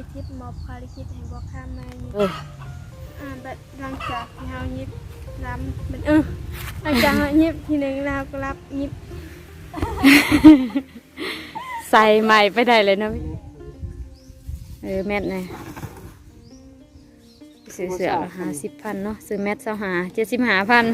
อทิพย์มอบภารกิจให้บอกข้ามมายิบเอออ่าแบบหลังจากที่เฮายิบรับเป็นเออหลังจากเฮายิบทีหนึงแล้วก็รับยิบใส่ใหม่ไปได้เลยเนาะพี่เออแมทไงซื้อเสือหาสิบพันเนาะซื้อแมทเสาหาเจ็ดสิบหาพัน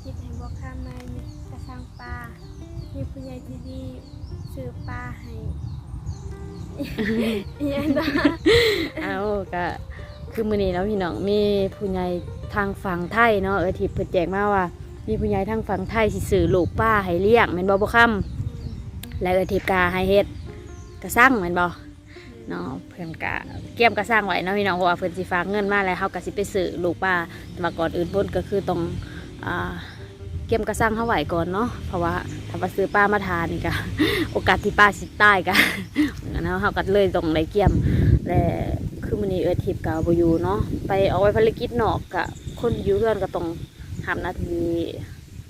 มอบภารกิจให้บอกข้ามมายิบกระชังปลา มีผู้ใหญ่ที่ดีซื้อปลาให้อีหยังต่อเอาก็คือมือนี้เนาะพี่น้องมีผู้ใหญ่ทางฝั่งไทยเนาะเออที่เพิ่นแจ้งมาว่า มีผู้ใหญ่ทางฝั่งไทยสิซื้อลูกป้าให้เลี้ยงแม่นบ่บ่ค่ำและเออทิพกาให้เฮ็ดกระสั่งแม่นบ่เนาะเพิ่นกะเกี่ยมกระสั่งไว้เนาะพี่น้องเพราะว่าเพิ่นสิฝากเงินมาแล้วเฮาก็สิไปซื้อลูกป้าแต่ว่าก่อนอื่นเพิ่นก็คือต้อง เกี่ยมกระสั่งเฮาไหวก่อนเนาะเพราะว่าถ้าว่าซื้อป้ามาทานนี่ก็โอกาสที่ป้าสิตายก็เนาะเฮาก็เลยต้องได้เกี่ยมและคือมันนี้เออทิพย์กับบอยู่เนาะไปเอาไว้ภารกิจนอกกะคนยูเพื่อนก็ต้องทำหนาที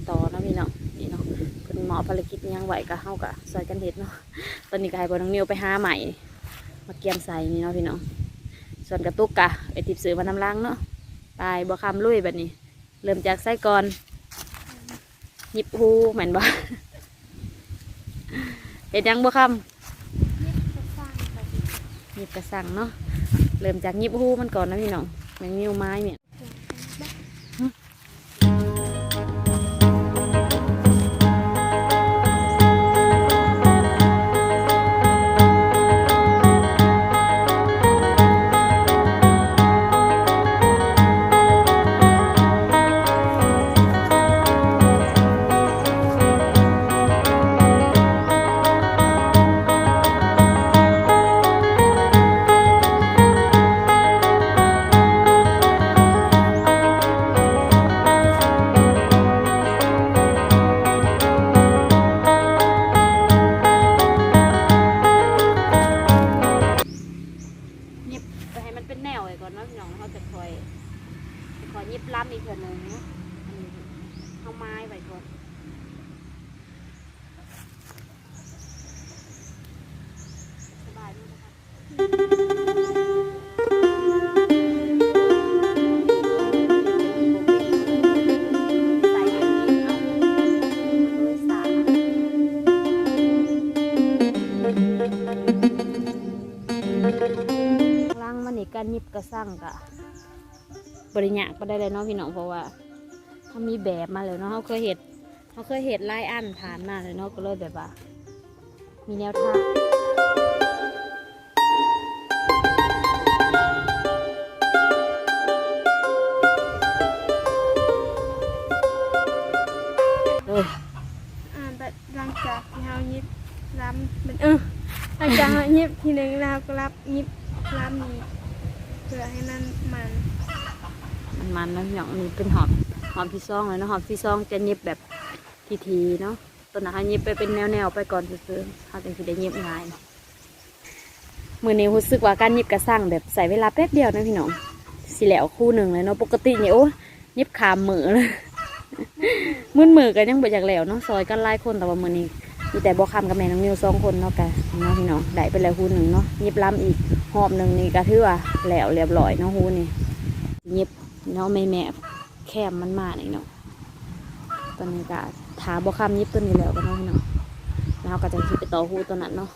ต่อนะพี่เนาะนี่เนาะเพิ่นหมอภารกิจยังไหวก็เฮาก็ซอยกันเฮ็ดเนาะตอนนี้ก็ให้บ่น้องนิวไปหาใหม่มาเกี่ยมใส่นี่เนาะพี่เน้องส่วนกระตุกกะเอทิพย์ซื้อมาน้ำล้างเนาะไปบ่คำลุยแบบนี้ เริ่มจากไส้ก่อนหยิบหูเหมือนบ่เฮ็ดหยังบ่คำยิบกระชังไปดิหยิบกระสังเนาะเริ่มจากหยิบหูมันก่อนนะพี่น้องแมงนิ้วไม้เนี่ยหยิ จะคอยหยิบล้ำอีกเทื่อหนึ่งเนาะอันนี้เอาไม้ไว้ก่อนสบายดีนะคะใส่แบบเอาด้วยสากล้างมันนี่การยิบกระสั่งกะ บริญากไปได้เลยเนาะพี่น้องเพราะว่าเขามีแบบมาเลยเนาะเขาเคยเห็ดเขาเคยเห็ดไล่อันผ่านมาเลยเนาะก็เลยแบบว่า มีแนวทางเอออ่าแบบหลังจากที่เฮายิบรับเป็นเออหลังจากเฮายิบทีหนึงแล้วก็รับยิบรับนี้เพื่อให้มันมัน มันมันนะพี่น้องนี้เป็นหอมหอมที่ซองเลยเนาะหอมที่ซองจะหยิบแบบทีๆเนาะต้นนะคะหยิบไปเป็นแนวๆไปก่อนซื้อๆเขาจะได้หยิบง่ายมือนี้รู้สึกว่าการหยิบกระสั่งแบบใส่เวลาแป๊บเดียวนะพี่น้องสิแล้วคู่หนึ่งเลยเนาะปกติเนี่ยโอ้ยยิบขามมือเลยมือมือกันยังบ่อยากแล้วเนาะซอยกันหลายคนแต่ว่ามือนี้มีแต่บ่คำกับแม่น้องนิวสองคนเนาะกันเนาะพี่น้องได้ไปแล้วคู่หนึ่งเนาะหยิบล้ำอีกหอบหนึ่งนี่ก็ถือ่าแล้วเรียบร้อยเนาะฮูนี่หยิบ เนาะแม่แม่แคมมันมาอีกเนาะตอนนี้ก็ถาบ่คำยิบตัวนี้แล้วกันเนาะเน้องแล้วเราก็จะคิดไปต่อหูตัวนั้นเนาะ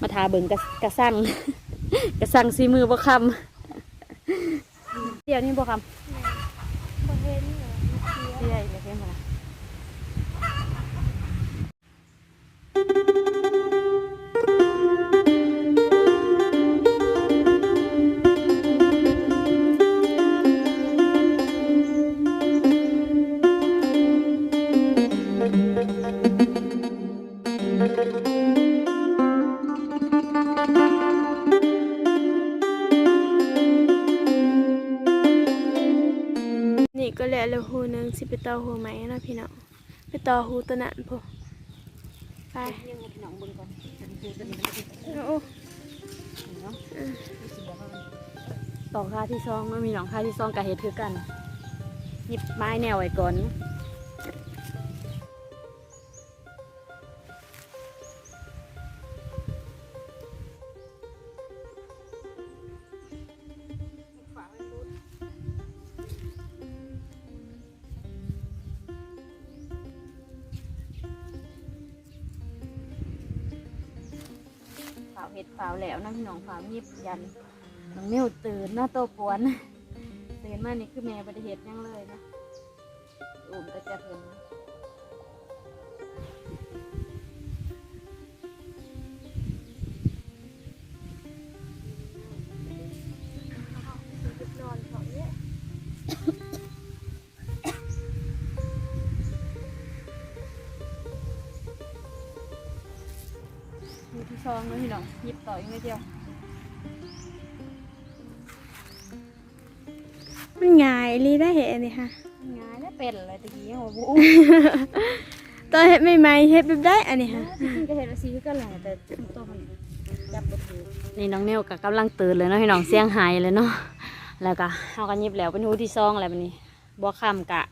มาทาเบิ่งกระกระสั่งกระสั่งซีมือบ่คำเดี๋ยวนี้บ่คำ แล้วแล้วหูหนึงสิไปต่อหูไหมนะพี่น้องไปต่อหูตัวนั้นพอไปยังให้พี่น้องบนก่อนโอ้ต่อค่าที่ซองเนมีหนองค่าที่ซองกับเห็ดคือกันหยิบไม้แนวไว้ก่อน เห็ดฝาวแล้วนะพี่น้องฝาวยิบยันน้องนิ้วตื่นหน้าโตปวนตื่นมานี่คือแม่บริเหตุยังเลยนะอุ่มก็จะเพิ่น ที่ซองเนาะพี่น้องหยิบต่ออีกนิดเดียวมันง่ายลีได้เห็นนี่ค่ะง่ายและเป็นอะไรตะกี้ยังว่าบุตอนเฮ็ดใหม่ๆเฮ็ดแบบได้อันนี้ค่ะจริงๆก็เห็นว่าซีก็แหละแต่ตัวมันจับบ่ถือนี่น้องเนวกับกำลังตื่นเลยเนาะพี่น้องเสียงหายเลยเนาะแล้วก็เฮาก็หยิบแล้วเป็นหูที่ซองอะไรแบบนี้บ่คำกะ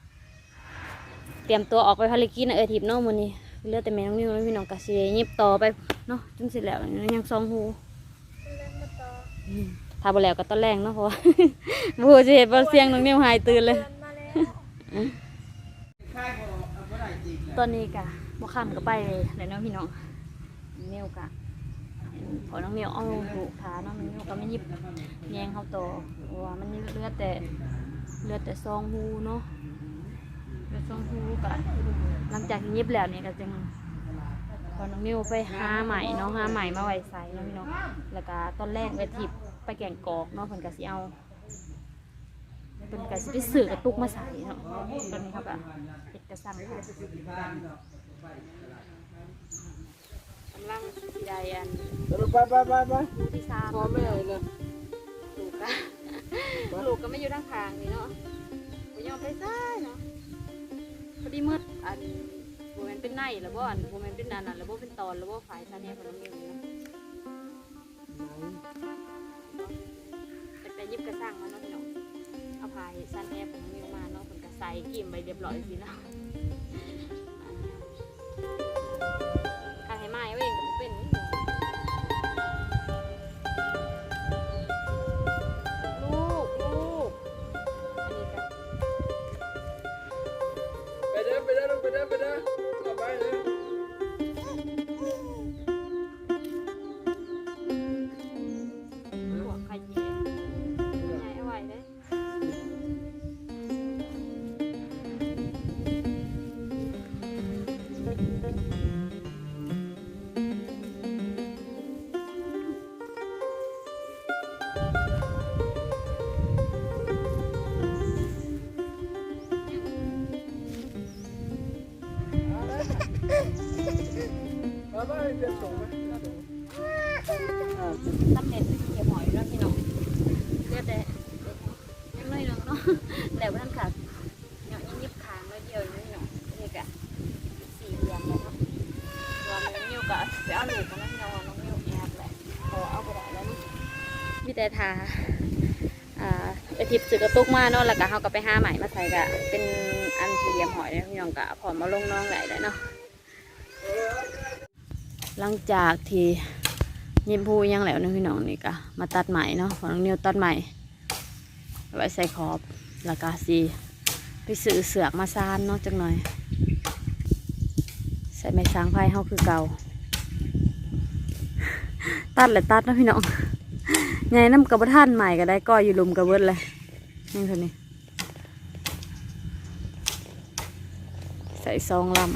เตรียมตัวออกไปภารกิจนะเออทิพย์เนาะมื้อนี้เหลือแต่แม่น้องนิวแล้วพี่น้องก็สิหยิบต่อไป เนาะจนเสร็จแล้วยังซองหูถ้าบ่แล้วก็ตอนแรงเนาะเพราะว่าบ่ฮู้สิเฮ็ดบ่เสียงน้องนิวหายตื่นเลยมาแล้วตอนนี้กะบ่ข้ามก็ไปแล้วเนาะพี่น้องเนียวกะพอน้องเนียวเอาถูกขาเนาะมันเนียวก็ไม่หยิบแยงเขาต่อเพราะว่ามันเหลือแต่เหลือแต่ซองหูเนาะเหลือซองหูกะหลังจากที่หยิบแล้วนี่ก็จึง พอน้องนิวไปหาใหม่เนาะหาใหม่มาไว้ใส่เนาะพี่น้องแล้วก็ตอนแรกไปทิบไปแก่งกอกเนาะเพิ่นก็สิเอาเพิ่นก็สิไปซื้อกระตุกมาใส่เนาะตอนนี้เขาก็เฮ็ดกระสังค่ะกำลังสีใดอันไปไปไปไปที่สามพอไม่เอาเลยลูกก็ลูกก็ไม่อยู่ทางทางนี่เนาะบ่ยอมไปซ้ายเนาะพอดีมืดอัน บ่แม่นเป็นในแล้วบ่อันบ่แม่นเป็นนันน่ะแล้วบ่เป็นตอนแล้วบ่ฝ่ายซะแน่พอน้องนิวนี่เนาะแต่แต่หยิบกระสังมาเนาะพี่น้องเอาพายซันแน่พอน้องนิวมาเนาะเพิ่นก็ใส่กิ่มไปเรียบร้อยสิเนาะ ไปไปเดี๋ยวส่งไปตั้งเน็ตเก็บหอยด้วพี่น้องเลือดแต่ยังน้อยหนึงเนาะแต่ว่าท่านขาดเนาะยังยิบขางน้อยเดียวอยู่นี่เนาะนี่กะสี่เหลี่ยมเลยเนาะรวมแล้วนิ้วกะไปเอาหลูกมาแล้วพี่น้องน้องนิ้วแอบแหละพอเอาไปได้แล้วนี่มีแต่ทาอ่าไปทิพย์ซื้อกระตุกมาเนาะแล้วก็เขาก็ไปห้าใหม่มาใส่กะเป็น สี่เหลี่ยมหอยเนี่ยพี่น้องกะพอมาลงน้องไหลได้เนาะหลังจากที่ยิมพูยังแล้วนะพี่น้องนี่กะมาตัดใหม่เนาะของน้องนิวตัดใหม่ไว้ใส่ขอบแล้วก็สีไปซื้อเสือกมาซานเนาะจังหน่อย ใส่ไม้สางไฟเฮาคือเก่า ตัดเลยตัดนะพี่น้องไงน้ำกระบะท่านใหม่ก็ได้ก็อยู่ลุมกระเบิดเลยนี่เท่านี้ ส่ซองลำ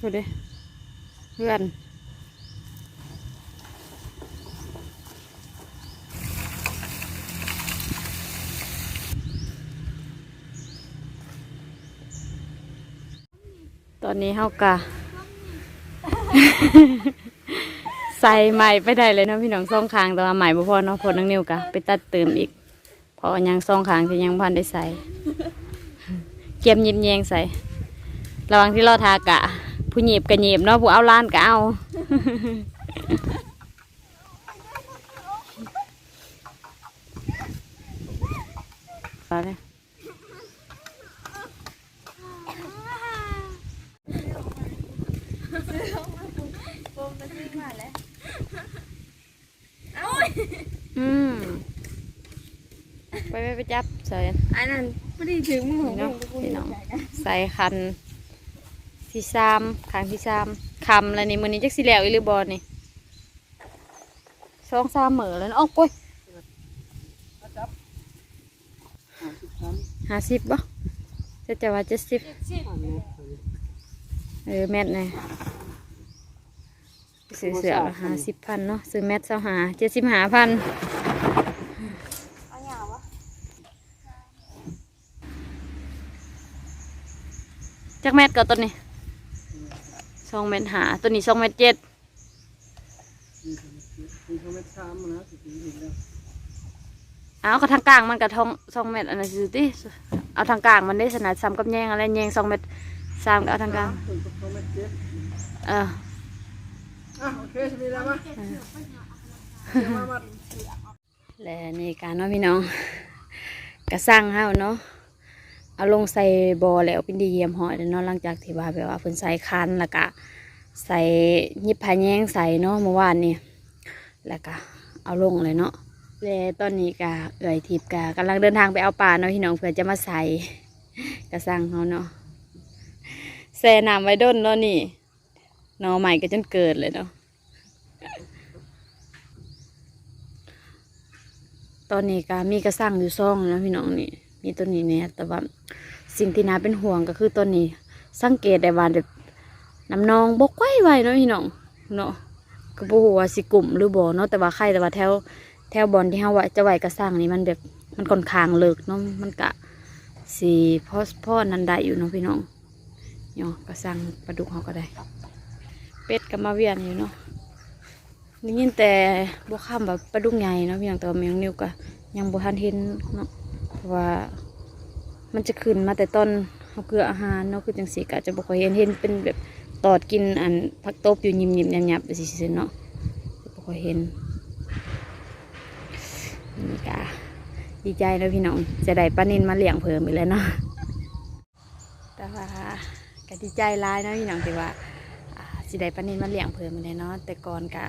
ดูดิเพื่อนตอนนี้เฮากะ ใส่ใหม่ไปได้เลยเนาะพี่น้องซ่องคางแต่ว่าใหม่บ่พอเนาะพอนังนิวกะไปตัดเติมอีกพออยังซ่องขางที่ยังพันได้ใส่เกียมยิบแยงใส่ระวังที่เราทากะ ผู้หยิบกะหยิบเนาะผู้เอาล้านกะเอาเอาเลย โบมมาซื้อมาแล้ว อืมไปไปไปจับใส่อันนั้นไม่ได้ถึงมือของนี่เนาะกูพี่น้องใส่คันที่สามขางที่สามคำแล้วนี่มือนี้จักสิแล้วอีหรือบอนี่สองสามเหมือแล้วเนาะเอ้าโอ้ยจับอ่าสิบสามห้าสิบบ่จะจะว่าเจ็ดสิบอันนี้เออแมทไง ซื้อเสือห้าสิบพันเนาะซื้อแมทเสาหาเจ็ดสิบห้าพันเอาอย่างวะจักแมทก็ตัวนี้สองเมตรหาตัวนี้สองเมตรเจ็ดมีสมัครมีเขาไม่ช้ำนะสิบสี่แล้วเอาก็ทางกลางมันกับทองสองเมตรอันนั้นสิติเอาทางกลางมันได้ขนาดซ้ำกับแยงอะไรแยงสองเมตรสามก็เอาทางกลางส่วนเขาไม่เจ็บเออ อะโอเคมีแล้วมั้ยมามาและนี่การเนาะพี่น้องกระสร้างเฮาเนาะเอาลงใส่บอแล้วเป็นดีเยี่ยมหอยเนาะหลังจากที่ว่าแบบว่าเพิ่นใส่คันแล้วก็ใส่ยิบผาแยงใส่เนาะเมื่อวานนี่แล้วก็เอาลงเลยเนาะและตอนนี้ก็เอื่อยทิพย์ก็กำลังเดินทางไปเอาปลาเนาะพี่น้องเพื่อจะมาใส่กระสร้างเฮาเนาะแช่น้ำไว้ด้นเนาะนี่ นอใหม่ก็จนเกิดเลยเนาะตอนนี้ก็มีกระสังอยู่ซ่องนะพี่น้องนี่ มีตัวนี้เนี่ยแต่ว่าสิ่งที่น่าเป็นห่วงก็คือตัวนี้ สังเกตได้ว่าแบบน้ำนองบกไว้ไว้เนาะพี่น้องเนาะก็บ่ฮู้ว่าสิกลุ่มหรือบ่เนาะแต่ว่าใครแต่ว่าแถวแถวบอลที่เฮาไว้จะไว้กระสังนี่มันแบบมันค่อนข้างเลิกเนาะมันกะสิพอพ่อนันได้อยู่เนาะพี่น้องเนาะกระสังปลาดุกเฮาก็ได้ เป็ดก็มาเวียนอยู่เนาะได้ยินแต่บวข้ามแบบปลาดุกใหญ่เนาะพี่น้องแต่ว่าแมงนิวก็ยังบ่ทันเห็นเนาะเพราะว่ามันจะขึ้นมาแต่ต้นเอาเกลืออาหารเนาะคือจังสีก็จะบ่ค่อยเห็นเห็นเป็นแบบตอดกินอันผักตบอยู่ยิมยิมยับยับๆไปสิเนาะบ่ค่อยเห็นนี่ก็ดีใจเนาะพี่น้องจะได้ปลานินมาเลี้ยงเพิ่มอีกแล้วเนาะแต่ว่าก็ดีใจร้ายเนาะพี่น้องที่ว่า สิได้ปลานินมาเลี้ยงเพิ่มอีกแล้วเนาะแต่ก่อนก็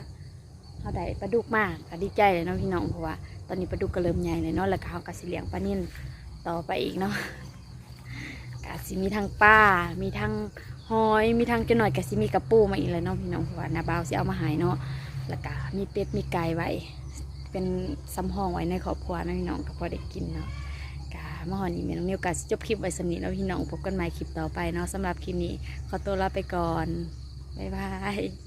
เขาได้ปลาดุกมากก็ดีใจเลยเนาะพี่น้องเพราะว่าตอนนี้ปลาดุกก็เริ่มใหญ่เลยเนาะแล้วก็เขาก็สิเลี้ยงปลานิ่นต่อไปอีกเนาะก็สิมีทั้งป้า มีทั้งหอยมีทั้งจะหน่อยก็สิมีกระปูมาอีกเลยเนาะพี่น้องเพราะว่านาบาวสิเอามาหายเนาะแล้วก็มีเป็ดมีไก่ไว้เป็นซ้ำห้องไว้ในครอบครัวนะพี่น้องก็พอได้กินเนาะกามื่อนี้ม่น้องนิวก็สิจบคลิปไว้สำนี้เนาะพี่น้องพบกันใหม่คลิปต่อไปเนาะสำหรับคลิปนี้ขอตัวลาไปก่อน บ๊ายบาย